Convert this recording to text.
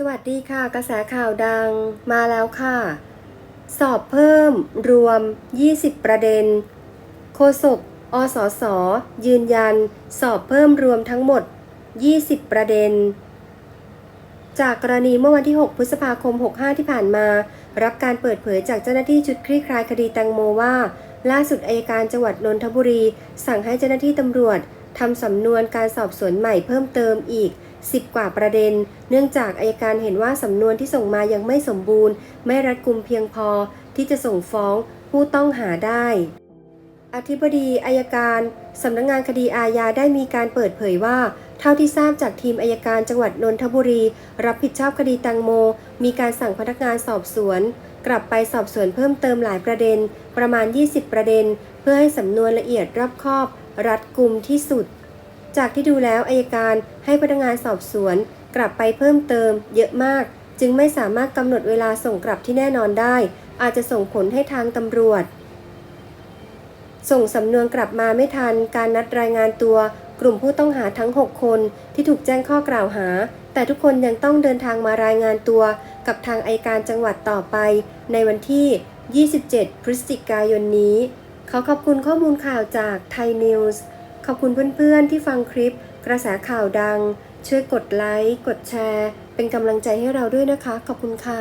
สวัสดีค่ะ กระแสข่าวดังมาแล้วค่ะ สอบเพิ่มรวม 20 ประเด็น โฆษกอสส ยืนยัน สอบเพิ่มรวมทั้งหมด 20 ประเด็น จากกรณีเมื่อวันที่ 6 พฤษภาคม 65 ที่ผ่านมา รับการเปิดเผยจากเจ้าหน้าที่ชุดคลี่คลายคดีแตงโมว่า ล่าสุดอายการจังหวัดนนทบุรี สั่งให้เจ้าหน้าที่ตำรวจ ทำสำนวนการสอบสวนใหม่เพิ่มเติมอีก 10 กว่าประเด็น เนื่องจากอายการเห็นว่าสำนวนที่ส่งมายังไม่สมบูรณ์ ไม่รัดกุมเพียงพอที่จะส่งฟ้องผู้ต้องหาได้ อธิบดีอายการสำนักงงานคดีอาญาได้มีการเปิดเผยว่า เท่าที่ทราบจากทีมอายการจังหวัดนนทบุรี รับผิดชอบคดีตังโม มีการสั่งพนักงานสอบสวน กลับไปสอบสวนเพิ่มเติมหลายประเด็น ประมาณ 20 ประเด็น เพื่อให้สำนวนละเอียดรอบคอบ รัดกุมที่สุด จากที่ดูแล้วอายการให้พนักงานสอบสวนกลับไปเพิ่มเติม เยอะมาก จึงไม่สามารถกำหนดเวลาส่งกลับที่แน่นอนได้ อาจจะส่งผลให้ทางตำรวจ ส่งสำนวนกลับมาไม่ทัน การนัดรายงานตัว กลุ่มผู้ต้องหาทั้ง 6 คนที่ถูกแจ้งข้อกล่าวหา แต่ทุกคนยังต้องเดินทางมารายงานตัว กับทางอายการจังหวัดต่อไป ในวันที่ 27 พฤศจิกายนนี้ ขอขอบคุณข้อมูลข่าวจากไทยนิวส์ ขอบคุณเพื่อนๆที่ฟังคลิป กระแสข่าวดัง ช่วยกดไลค์ กดแชร์ เป็นกำลังใจให้เราด้วยนะคะ ขอบคุณค่ะ